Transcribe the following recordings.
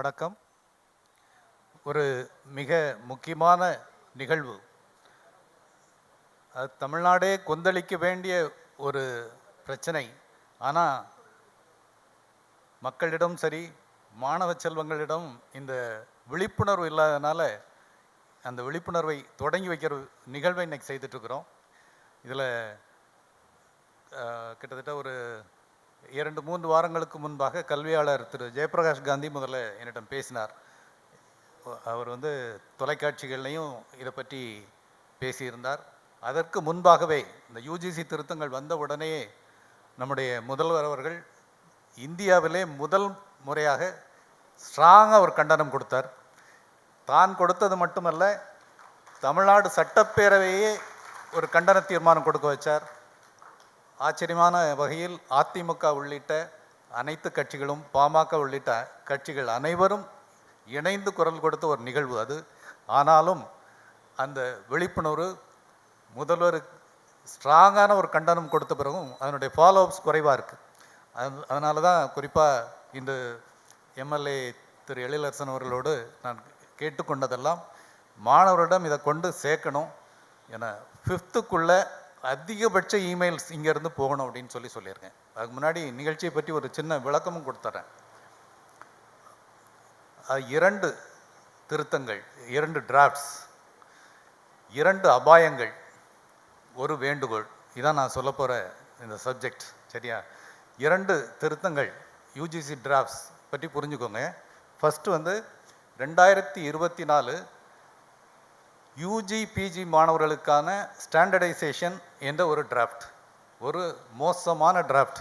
வணக்கம். ஒரு மிக முக்கியமான நிகழ்வு. அது தமிழ்நாடே கொந்தளிக்க வேண்டிய ஒரு பிரச்சனை. ஆனால் மக்களிடம் சரி மாணவ செல்வங்களிடம் இந்த விழிப்புணர்வு இல்லாதனால அந்த விழிப்புணர்வை தொடங்கி வைக்கிற நிகழ்வை இன்னைக்கு செய்துட்ருக்குறோம் இதில் கிட்டத்தட்ட ஒரு இரண்டு மூன்று வாரங்களுக்கு முன்பாக கல்வியாளர் திரு. ஜெயபிரகாஷ் காந்தி முதல்ல என்னிடம் பேசினார். அவர் வந்து தொலைக்காட்சிகள்லையும் இதை பற்றி பேசியிருந்தார். அதற்கு முன்பாகவே இந்த யூஜிசி திருத்தங்கள் வந்த உடனே நம்முடைய முதல்வர் அவர்கள் இந்தியாவிலே முதல் முறையாக ஸ்ட்ராங்காக ஒரு கண்டனம் கொடுத்தார். தான் கொடுத்தது மட்டுமல்ல தமிழ்நாடு சட்டப்பேரவையே ஒரு கண்டன தீர்மானம் கொடுக்க வச்சார். ஆச்சரியமான வகையில் அதிமுக உள்ளிட்ட அனைத்து கட்சிகளும் பாமக உள்ளிட்ட கட்சிகள் அனைவரும் இணைந்து குரல் கொடுத்த ஒரு நிகழ்வு அது. ஆனாலும் அந்த விழிப்புணர்வு முதல்வர் ஸ்ட்ராங்கான ஒரு கண்டனம் கொடுத்த பிறகும் அதனுடைய ஃபாலோ அப்ஸ் குறைவாக இருக்குது அதனால தான் குறிப்பாக இந்த எம்எல்ஏ திரு எழிலரசன் அவர்களோடு நான் கேட்டுக்கொண்டதெல்லாம் மாணவரிடம் இதை கொண்டு சேர்க்கணும் என ஃபிஃப்த்துக்குள்ளே அதிகபட்ச இமெயில்ஸ் இங்கேருந்து போகணும் அப்படின்னு சொல்லி சொல்லியிருக்கேன். அதுக்கு முன்னாடி நிகழ்ச்சியை பற்றி ஒரு சின்ன விளக்கமும் கொடுத்துட்றேன் இரண்டு திருத்தங்கள் இரண்டு டிராஃப்ட்ஸ் இரண்டு அபாயங்கள் ஒரு வேண்டுகோள். இதான் நான் சொல்ல போகிற இந்த சப்ஜெக்ட் சரியா? இரண்டு திருத்தங்கள் யூஜிசி டிராஃப்ட்ஸ் பற்றி புரிஞ்சுக்கோங்க. ஃபஸ்ட்டு வந்து ரெண்டாயிரத்தி இருபத்தி நாலு யூஜி பிஜி மாணவர்களுக்கான ஸ்டாண்டர்டைசேஷன் என்ற ஒரு டிராஃப்ட் ஒரு மோசமான டிராஃப்ட்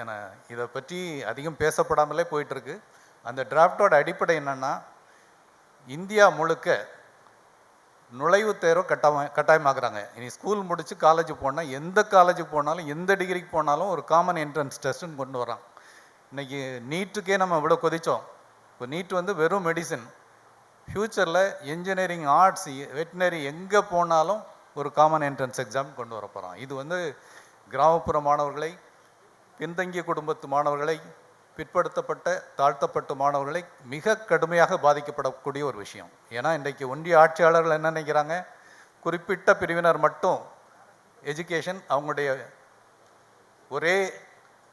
என இதை பற்றி அதிகம் பேசப்படாமலே போயிட்டுருக்கு. அந்த டிராஃப்டோட அடிப்படை என்னென்னா இந்தியா முழுக்க நுழைவுத் தேர்வு கட்டாய கட்டாயமாக்குறாங்க. இனி ஸ்கூல் முடித்து காலேஜ் போனால் எந்த காலேஜுக்கு போனாலும் எந்த டிகிரிக்கு போனாலும் ஒரு காமன் என்ட்ரன்ஸ் டெஸ்ட்டுன்னு கொண்டு வரான் இன்றைக்கி நீட்டுக்கே நம்ம இவ்வளோ கொதித்தோம் இப்போ நீட் வந்து வெறும் மெடிசன் ஃப்யூச்சரில் இன்ஜினியரிங் ஆர்ட்ஸ் வெட்டினரி எங்கே போனாலும் ஒரு காமன் என்ட்ரன்ஸ் எக்ஸாம் கொண்டு வர போகிறோம் இது வந்து கிராமப்புற மாணவர்களை பின்தங்கிய குடும்பத்து மாணவர்களை பிற்படுத்தப்பட்ட தாழ்த்தப்பட்ட மாணவர்களை மிக கடுமையாக பாதிக்கப்படக்கூடிய ஒரு விஷயம். ஏன்னா இன்றைக்கு ஒன்றிய ஆட்சியாளர்கள் என்ன நினைக்கிறாங்க? குறிப்பிட்ட பிரிவினர் மட்டும் எஜுகேஷன் அவங்களுடைய ஒரே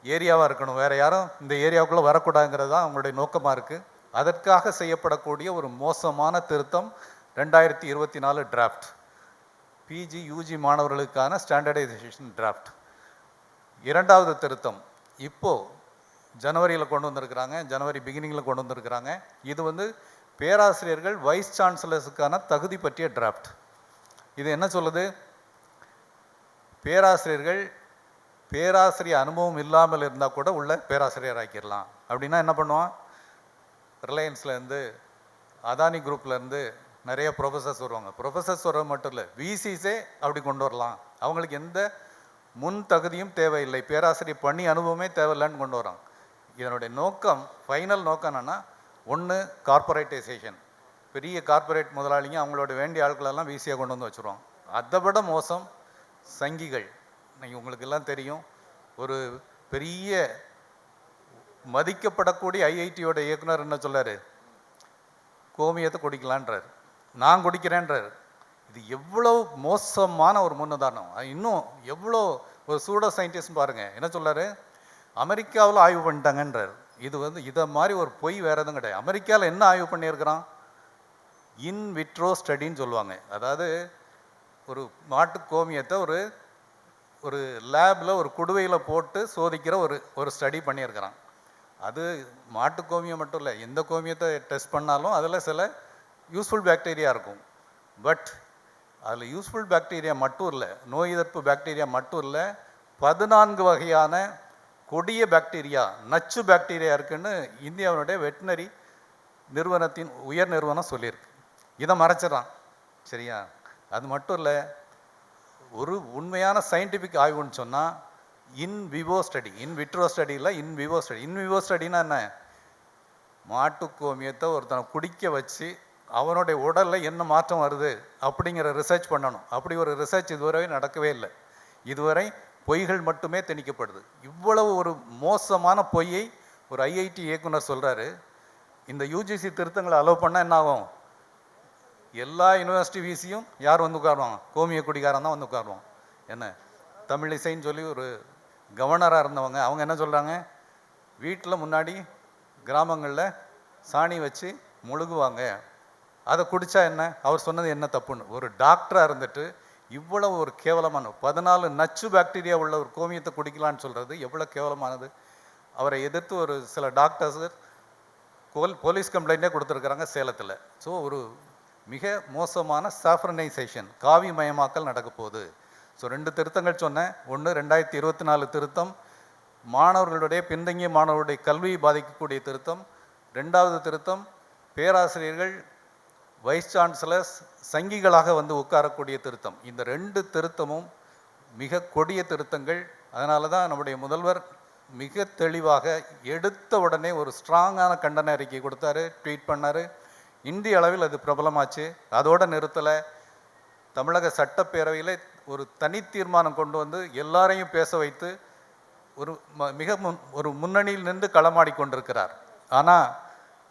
ஏரியாவாக இருக்கணும். வேறு யாரும் இந்த ஏரியாவுக்குள்ளே வரக்கூடாதுங்கிறது தான் அவங்களுடைய நோக்கமாக இருக்குது அதற்காக செய்யப்படக்கூடிய ஒரு மோசமான திருத்தம் ரெண்டாயிரத்தி இருபத்தி நாலு டிராஃப்ட் பிஜி யூஜி மாணவர்களுக்கான ஸ்டாண்டர்டைசேஷன் டிராஃப்ட் இரண்டாவது திருத்தம் இப்போது ஜனவரியில் கொண்டு வந்திருக்கிறாங்க ஜனவரி பிகினிங்கில் கொண்டு வந்திருக்கிறாங்க. இது வந்து பேராசிரியர்கள் வைஸ் சான்சலர்ஸுக்கான தகுதி பற்றிய டிராஃப்ட் இது என்ன சொல்லுது? பேராசிரியர்கள் பேராசிரியர் அனுபவம் இல்லாமல் இருந்தால் கூட உள்ள பேராசிரியர் ஆக்கிடலாம் அப்படின்னா என்ன பண்ணுவான்? ரிலையன்ஸ்லேருந்து அதானி குரூப்லேருந்து நிறைய ப்ரொஃபஸர்ஸ் வருவாங்க. ப்ரொஃபஸர்ஸ் வர மட்டும் இல்லை விசிஸே அப்படி கொண்டு வரலாம். அவங்களுக்கு எந்த முன் தகுதியும் தேவையில்லை. பேராசிரியர் பணி அனுபவமே தேவையில்லைன்னு கொண்டு வராங்க. இதனுடைய நோக்கம் ஃபைனல் நோக்கம் என்னென்னா ஒன்று கார்பரேட்டைசேஷன் பெரிய கார்ப்பரேட் முதலாளிங்க அவங்களோட வேண்டிய ஆட்களெல்லாம் விசியாக கொண்டு வந்து வச்சுருவாங்க. அதை விட மோசம் சங்கிகள். நீங்கள் உங்களுக்கு எல்லாம் தெரியும் ஒரு பெரிய மதிக்கப்படக்கூடிய ஐஐடியோட இயக்குனர் என்ன சொல்கிறார் கோமியத்தை குடிக்கலான்றார். நான் குடிக்கிறேன்றார். இது எவ்வளோ மோசமான ஒரு முன்னுதாரணம். இன்னும் எவ்வளோ ஒரு சூடோ சயின்டிஸ்ட் பாருங்கள் என்ன சொல்றாரு அமெரிக்காவில் ஆய்வு பண்ணிட்டாங்கன்றார். இது வந்து இதை மாதிரி ஒரு பொய் வேறு எதுவும் கிடையாது. அமெரிக்காவில் என்ன ஆய்வு பண்ணியிருக்கிறான்? இன் விட்ரோ ஸ்டடின்னு சொல்லுவாங்க. அதாவது ஒரு மாட்டு கோமியத்தை ஒரு ஒரு லேபில் ஒரு குடுவையில் போட்டு சோதிக்கிற ஒரு ஒரு ஸ்டடி பண்ணியிருக்கிறான். அது மாட்டு கோமியம் மட்டும் இல்லை எந்த கோமியத்தை டெஸ்ட் பண்ணாலும் அதில் சில யூஸ்ஃபுல் பாக்டீரியா இருக்கும். பட் அதில் யூஸ்ஃபுல் பாக்டீரியா மட்டும் இல்லை நோய் எதிர்ப்பு பாக்டீரியா மட்டும் இல்லை பதினான்கு வகையான கொடிய பாக்டீரியா நச்சு பாக்டீரியா இருக்குன்னு இந்தியாவினுடைய வெட்டினரி நிறுவனத்தின் உயர் நிறுவனம் சொல்லியிருக்கு. இதை மறைச்சிடறான். சரியா? அது மட்டும் இல்லை ஒரு உண்மையான சயின்டிஃபிக் ஆய்வுன்னு சொன்னால் in vivo study in vitro ஸ்டடியில் in vivo study in vivo ஸ்டடினா என்ன? மாட்டு கோமியத்தை ஒருத்தனை குடிக்க வச்சு அவனுடைய உடலில் என்ன மாற்றம் வருது அப்படிங்கிற ரிசர்ச் பண்ணணும். அப்படி ஒரு ரிசர்ச் இதுவரை நடக்கவே இல்லை. இதுவரை பொய்கள் மட்டுமே திணிக்கப்படுது. இவ்வளவு ஒரு மோசமான பொய்யை ஒரு ஐஐடி இயக்குனர் சொல்கிறாரு இந்த யூஜிசி திருத்தங்களை அலோவ் பண்ணால் என்ன ஆகும்? எல்லா யூனிவர்சிட்டி விசியும் யார் வந்து உட்காருவாங்க? கோமிய குடிகாரன் தான் வந்து உட்காருவான். என்ன? தமிழிசைன்னு சொல்லி ஒரு கவர்னராக இருந்தவங்க அவங்க என்ன சொல்கிறாங்க வீட்டில் முன்னாடி கிராமங்களில் சாணி வச்சு முழுகுவாங்க. அதை குடித்தா என்ன? அவர் சொன்னது என்ன தப்புன்னு. ஒரு டாக்டராக இருந்துட்டு இவ்வளோ ஒரு கேவலமான பதினாலு நச்சு பாக்டீரியா உள்ள ஒரு கோமியத்தை குடிக்கலான்னு சொல்கிறது எவ்வளோ கேவலமானது? அவரை எதிர்த்து ஒரு சில டாக்டர்ஸ் கோல் போலீஸ் கம்ப்ளைண்ட்டே கொடுத்துருக்குறாங்க சேலத்தில். ஸோ ஒரு மிக மோசமான சாஃப்ரனைசேஷன் காவி மயமாக்கல் நடக்க போகுது. ஸோ ரெண்டு திருத்தங்கள் சொன்னேன். ஒன்று ரெண்டாயிரத்தி இருபத்தி நாலு திருத்தம். மாணவர்களுடைய பின்தங்கிய மாணவர்களுடைய கல்வியை பாதிக்கக்கூடிய திருத்தம். ரெண்டாவது திருத்தம் பேராசிரியர்கள் வைஸ் சான்சலர்ஸ் சங்கிகளாக வந்து உட்காரக்கூடிய திருத்தம். இந்த ரெண்டு திருத்தமும் மிக கொடிய திருத்தங்கள். அதனால தான் நம்முடைய முதல்வர் மிக தெளிவாக எடுத்த உடனே ஒரு ஸ்ட்ராங்கான கண்டன அறிக்கை கொடுத்தாரு ட்வீட் பண்ணார். இந்திய அளவில் அது பிரபலமாச்சு. அதோட நிறுத்தலை தமிழக சட்டப்பேரவையில் ஒரு தனி தீர்மானம் கொண்டு வந்து எல்லாரையும் பேச வைத்து ஒரு ம- மிக முன் ஒரு முன்னணியில் நின்று களமாடி கொண்டிருக்கிறார். ஆனால்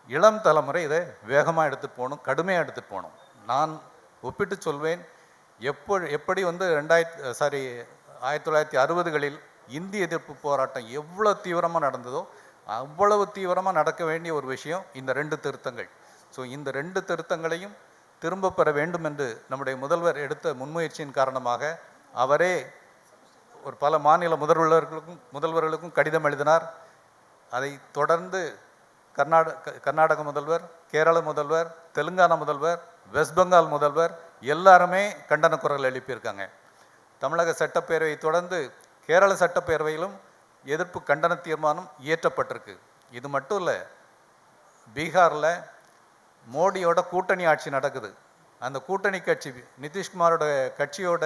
இளம் தலைமுறை இதை வேகமாக எடுத்துகிட்டு போகணும் கடுமையாக எடுத்துகிட்டு போகணும். நான் ஒப்பிட்டு சொல்வேன் எப்போ எப்படி வந்து ரெண்டாயிரத்தி சாரி ஆயிரத்தி தொள்ளாயிரத்தி அறுபதுகளில் இந்தி எதிர்ப்பு போராட்டம் எவ்வளோ தீவிரமாக நடந்ததோ அவ்வளவு தீவிரமாக நடக்க வேண்டிய ஒரு விஷயம் இந்த ரெண்டு திருத்தங்கள். ஸோ இந்த ரெண்டு திருத்தங்களையும் திரும்ப பெற வேண்டும் என்று நம்முடைய முதல்வர் எடுத்த முன்முயற்சியின் காரணமாக அவரே ஒரு பல மாநில முதல்வர்களுக்கும் முதல்வர்களுக்கும் கடிதம் எழுதினார். அதை தொடர்ந்து கர்நாடக கர்நாடக முதல்வர் கேரள முதல்வர் தெலுங்கானா முதல்வர் வெஸ்ட் பெங்கால் முதல்வர் எல்லாருமே கண்டன குரல் எழுப்பியிருக்காங்க. தமிழக சட்டப்பேரவை தொடர்ந்து கேரள சட்டப்பேரவையிலும் எதிர்ப்பு கண்டன தீர்மானம் இயற்றப்பட்டிருக்கு. இது மட்டும் இல்லை பீகாரில் மோடியோட கூட்டணி ஆட்சி நடக்குது. அந்த கூட்டணி கட்சி நிதிஷ்குமாரோட கட்சியோட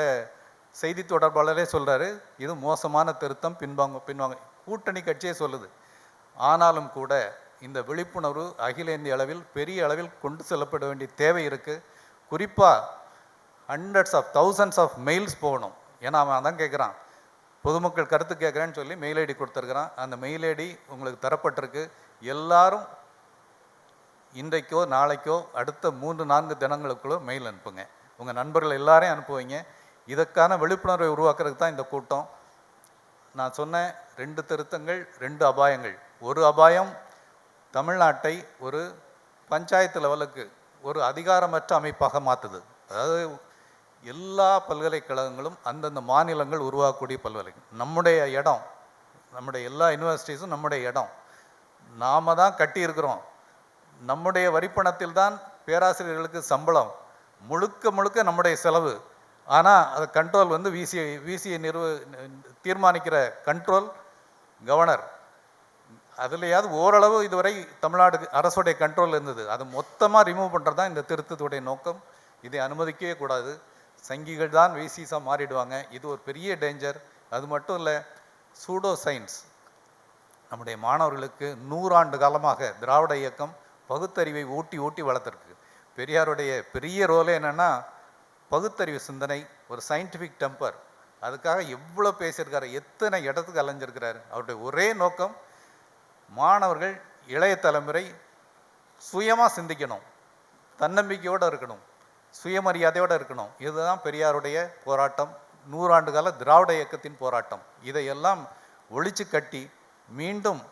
செய்தி தொடர்பாளரே சொல்கிறாரு இது மோசமான திருத்தம் பின்வாங்க பின்வாங்க கூட்டணி கட்சியே சொல்லுது. ஆனாலும் கூட இந்த விழிப்புணர்வு அகில இந்திய அளவில் பெரிய அளவில் கொண்டு செல்லப்பட வேண்டிய தேவை இருக்குது குறிப்பாக hundreds of thousands of mails போகணும். ஏன்னா அவன் தான் கேட்குறான் பொதுமக்கள் கருத்து கேட்குறேன்னு சொல்லி மெயில் ஐடி கொடுத்துருக்குறான். அந்த மெயில் ஐடி உங்களுக்கு தரப்பட்டிருக்கு. எல்லாரும் இன்றைக்கோ நாளைக்கோ அடுத்த மூன்று நான்கு தினங்களுக்குள்ளோ மெயில் அனுப்புங்க. உங்கள் நண்பர்கள் எல்லாரையும் அனுப்புவீங்க. இதற்கான விழிப்புணர்வை உருவாக்குறதுக்கு தான் இந்த கூட்டம். நான் சொன்ன ரெண்டு திருத்தங்கள் ரெண்டு அபாயங்கள். ஒரு அபாயம் தமிழ்நாட்டை ஒரு பஞ்சாயத்து லெவலுக்கு ஒரு அதிகாரமற்ற அமைப்பாக மாற்றுது அதாவது எல்லா பல்கலைக்கழகங்களும் அந்தந்த மாநிலங்கள் உருவாக்கக்கூடிய பல்கலை நம்முடைய இடம் நம்முடைய எல்லா யூனிவர்சிட்டிஸும் நம்முடைய இடம். நாம தான் கட்டியிருக்கிறோம். நம்முடைய வரிப்பணத்தில் தான் பேராசிரியர்களுக்கு சம்பளம். முழுக்க முழுக்க நம்முடைய செலவு. ஆனால் அது கண்ட்ரோல் வந்து விசிஐ விசிஐ நிறுவ தீர்மானிக்கிற கண்ட்ரோல் கவர்னர் அதுலையாவது ஓரளவு இதுவரை தமிழ்நாடு அரசுடைய கண்ட்ரோல் இருந்தது. அது மொத்தமாக ரிமூவ் பண்ணுறது தான் இந்த திருத்தத்துடைய நோக்கம். இதை அனுமதிக்கவே கூடாது. சங்கிகள் தான் விசிஸாக மாறிடுவாங்க. இது ஒரு பெரிய டேஞ்சர் அது மட்டும் இல்லை சூடோ சயின்ஸ் நம்முடைய மாணவர்களுக்கு நூறாண்டு காலமாக திராவிட இயக்கம் பகுத்தறிவை ஊட்டி ஊட்டி வளர்த்துருக்கு. பெரியாருடைய பெரிய ரோலே என்னென்னா பகுத்தறிவு சிந்தனை ஒரு சயின்டிஃபிக் டெம்பர் அதுக்காக எவ்வளோ பேசியிருக்காரு எத்தனை இடத்துக்கு அலைஞ்சிருக்கிறாரு அவருடைய ஒரே நோக்கம் மாணவர்கள் இளைய தலைமுறை சுயமாக சிந்திக்கணும். தன்னம்பிக்கையோடு இருக்கணும். சுயமரியாதையோடு இருக்கணும். இதுதான் பெரியாருடைய போராட்டம். நூறாண்டு கால திராவிட இயக்கத்தின் போராட்டம். இதையெல்லாம் ஒழிச்சு கட்டி மீண்டும்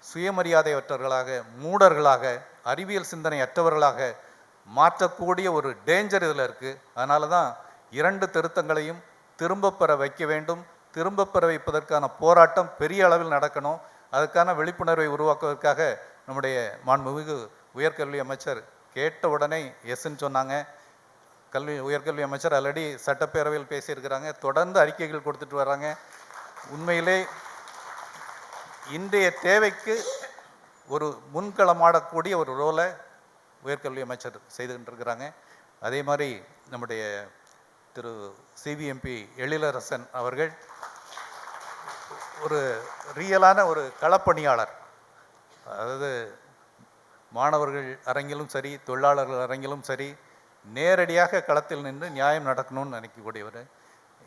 சுயமரியாதையற்றவர்களாக மூடர்களாக அறிவியல் சிந்தனை அற்றவர்களாக மாற்றக்கூடிய ஒரு டேஞ்சர் இதில் இருக்குது அதனால தான் இரண்டு திருத்தங்களையும் திரும்ப பெற வைக்க வேண்டும். திரும்ப பெற வைப்பதற்கான போராட்டம் பெரிய அளவில் நடக்கணும். அதுக்கான விழிப்புணர்வை உருவாக்குவதற்காக நம்முடைய மாண்புமிகு உயர்கல்வி அமைச்சர் கேட்ட உடனே எஸ்ன்னு சொன்னாங்க. கல்வி உயர்கல்வி அமைச்சர் ஆல்ரெடி சட்டப்பேரவையில் பேசியிருக்கிறாங்க. தொடர்ந்து அறிக்கைகள் கொடுத்துட்டு வர்றாங்க. உண்மையிலே இன்றைய தேவைக்கு ஒரு முன்களமாடக்கூடிய ஒரு ரோலை உயர்கல்வி அமைச்சர் செய்துகிட்டு இருக்கிறாங்க அதே மாதிரி நம்முடைய திரு சிபிஎம்பி எழிலரசன் அவர்கள் ஒரு ரியலான ஒரு களப்பணியாளர். அதாவது மாணவர்கள் அரங்கிலும் சரி தொழிலாளர்கள் அரங்கிலும் சரி நேரடியாக களத்தில் நின்று நியாயம் நடக்கணும்னு நினைக்கக்கூடியவர்.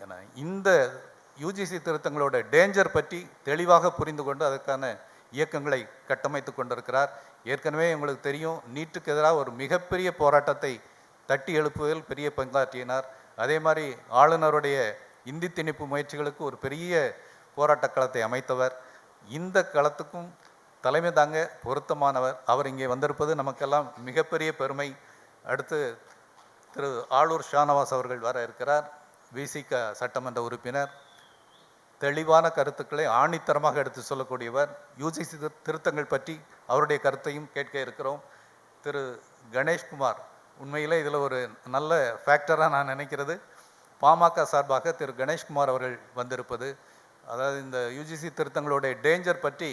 ஏன்னா இந்த யூஜிசி திருத்தங்களோட டேஞ்சர் பற்றி தெளிவாக புரிந்து கொண்டு அதற்கான இயக்கங்களை கட்டமைத்து கொண்டிருக்கிறார். ஏற்கனவே உங்களுக்கு தெரியும் நீட்டுக்கு எதிராக ஒரு மிகப்பெரிய போராட்டத்தை தட்டி எழுப்புவதில் பெரிய பங்காற்றினார். அதே மாதிரி ஆளுநருடைய இந்தி திணிப்பு முயற்சிகளுக்கு ஒரு பெரிய போராட்ட களத்தை அமைத்தவர். இந்த களத்துக்கும் தலைமை தாங்க பொருத்தமானவர். அவர் இங்கே வந்திருப்பது நமக்கெல்லாம் மிகப்பெரிய பெருமை. அடுத்து திரு ஆளூர் ஷானவாஸ் அவர்கள் வர இருக்கிறார். விசிக சட்டமன்ற உறுப்பினர். தெளிவான கருத்துக்களை ஆணித்தரமாக எடுத்து சொல்லக்கூடியவர் யூஜிசி திருத்தங்கள் பற்றி அவருடைய கருத்தையும் கேட்க இருக்கிறோம். திரு கணேஷ்குமார் உண்மையிலே இதில் ஒரு நல்ல ஃபேக்டராக நான் நினைக்கிறது. பாமக சார்பாக திரு கணேஷ்குமார் அவர்கள் வந்திருப்பது. அதாவது இந்த யூஜிசி திருத்தங்களுடைய டேஞ்சர் பற்றி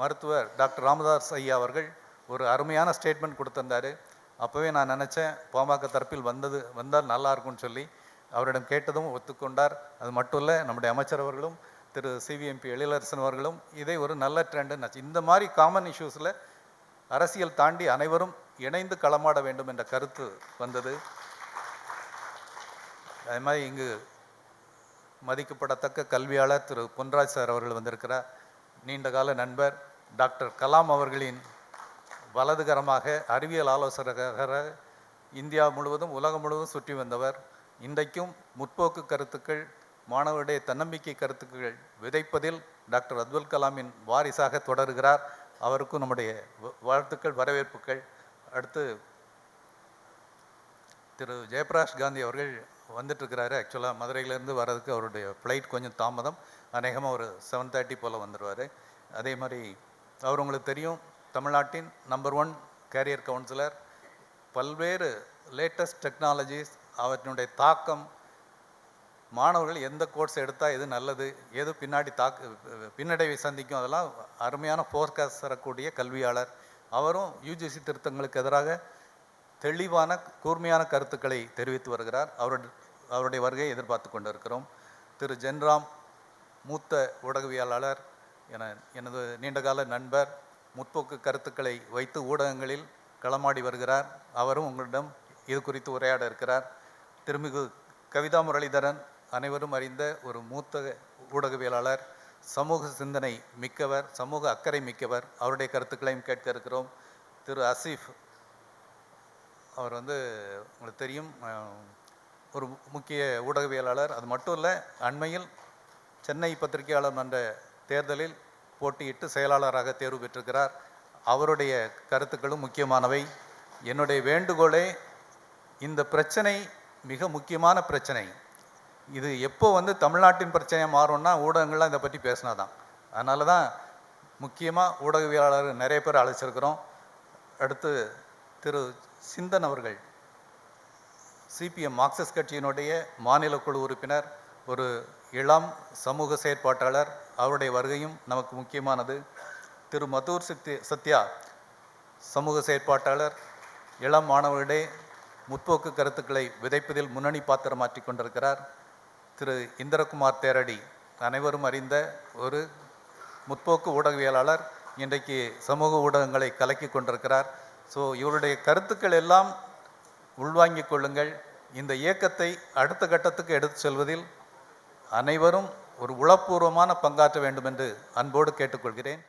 மருத்துவர் டாக்டர் ராமதாஸ் ஐயா அவர்கள் ஒரு அருமையான ஸ்டேட்மெண்ட் கொடுத்திருந்தார். அப்போவே நான் நினச்சேன் பாமக தரப்பில் வந்தது வந்தால் நல்லா இருக்கும்னு சொல்லி. அவரிடம் கேட்டதும் ஒத்துக்கொண்டார். அது மட்டும் இல்லை நம்முடைய அமைச்சர் அவர்களும் திரு சிவிஎம்பி எழிலரசன் அவர்களும் இதை ஒரு நல்ல ட்ரெண்டுன்னு இந்த மாதிரி காமன் இஷ்யூஸில் அரசியல் தாண்டி அனைவரும் இணைந்து களமாட வேண்டும் என்ற கருத்து வந்தது. அதே மாதிரி இங்கு மதிக்கப்படத்தக்க கல்வியாளர் திரு பொன்ராஜ் சார் அவர்கள் வந்திருக்கிறார். நீண்டகால நண்பர் டாக்டர் கலாம் அவர்களின் வலதுகரமாக அறிவியல் ஆலோசகராக இந்தியா முழுவதும் உலகம் முழுவதும் சுற்றி வந்தவர். இன்றைக்கும் முற்போக்கு கருத்துக்கள் மாணவருடைய தன்னம்பிக்கை கருத்துக்கள் விதைப்பதில் டாக்டர் அப்துல் கலாமின் வாரிசாக தொடர்கிறார். அவருக்கும் நம்முடைய வாழ்த்துக்கள் வரவேற்புகள் அடுத்து திரு ஜெயபிரகாஷ் காந்தி அவர்கள் வந்துட்டுருக்கிறாரு. ஆக்சுவலாக மதுரையிலேருந்து வர்றதுக்கு அவருடைய ஃப்ளைட் கொஞ்சம் தாமதம். அநேகமாக ஒரு செவன் தேர்ட்டி போல் வந்துடுவார் அதே மாதிரி அவர் உங்களுக்கு தெரியும் தமிழ்நாட்டின் நம்பர் ஒன் கேரியர் கவுன்சிலர் பல்வேறு லேட்டஸ்ட் டெக்னாலஜிஸ் அவற்றினுடைய தாக்கம் மாணவர்கள் எந்த கோர்ஸ் எடுத்தால் எது நல்லது எது பின்னாடி தாக்கு பின்னடைவை சந்திக்கும் அதெல்லாம் அருமையான ஃபோர்காஸ்ட் தரக்கூடிய கல்வியாளர். அவரும் யூஜிசி திருத்தங்களுக்கு எதிராக தெளிவான கூர்மையான கருத்துக்களை தெரிவித்து வருகிறார். அவருடைய அவருடைய வருகையை எதிர்பார்த்து கொண்டிருக்கிறோம். திரு. ஜென்ராம் மூத்த ஊடகவியலாளர் என எனது நீண்டகால நண்பர் முற்போக்கு கருத்துக்களை வைத்து ஊடகங்களில் களமாடி வருகிறார். அவரும் உங்களிடம் இது குறித்து உரையாட இருக்கிறார். திருமிகு கவிதா முரளிதரன் அனைவரும் அறிந்த ஒரு மூத்த ஊடகவியலாளர் சமூக சிந்தனை மிக்கவர் சமூக அக்கறை மிக்கவர். அவருடைய கருத்துக்களையும் கேட்க இருக்கிறோம். திரு அசீஃப் அவர் வந்து உங்களுக்கு தெரியும் ஒரு முக்கிய ஊடகவியலாளர். அது மட்டும் இல்லை அண்மையில் சென்னை பத்திரிகையாளர் மன்ற தேர்தலில் போட்டியிட்டு செயலாளராக தேர்வு பெற்றிருக்கிறார். அவருடைய கருத்துக்களும் முக்கியமானவை. என்னுடைய வேண்டுகோளே இந்த பிரச்சனை மிக முக்கியமான பிரச்சனை. இது எப்போ வந்து தமிழ்நாட்டின் பிரச்சனையாக மாறும்னா ஊடகங்கள்லாம் இதை பற்றி பேசினாதான். அதனால தான் முக்கியமாக ஊடகவியலாளர் நிறைய பேர் அழைச்சிருக்கிறோம். அடுத்து திரு சிந்தன் அவர்கள் சிபிஎம் மார்க்சிஸ்ட் கட்சியினுடைய மாநில குழு உறுப்பினர் ஒரு இளம் சமூக செயற்பாட்டாளர். அவருடைய வருகையும் நமக்கு முக்கியமானது. திரு மதூர் சத்ய சத்யா சமூக செயற்பாட்டாளர் இளம் மாணவர்களிடையே முற்போக்கு கருத்துக்களை விதைப்பதில் முன்னணி பாத்திரமாற்றி கொண்டிருக்கிறார். திரு. இந்திரகுமார் தேரடி அனைவரும் அறிந்த ஒரு முற்போக்கு ஊடகவியலாளர் இன்றைக்கு சமூக ஊடகங்களை கலக்கி கொண்டிருக்கிறார். ஸோ இவருடைய கருத்துக்கள் எல்லாம் உள்வாங்கிக் கொள்ளுங்கள். இந்த இயக்கத்தை அடுத்த கட்டத்துக்கு எடுத்து செல்வதில் அனைவரும் ஒரு உளப்பூர்வமான பங்காற்ற வேண்டும் என்று அன்போடு கேட்டுக்கொள்கிறேன்.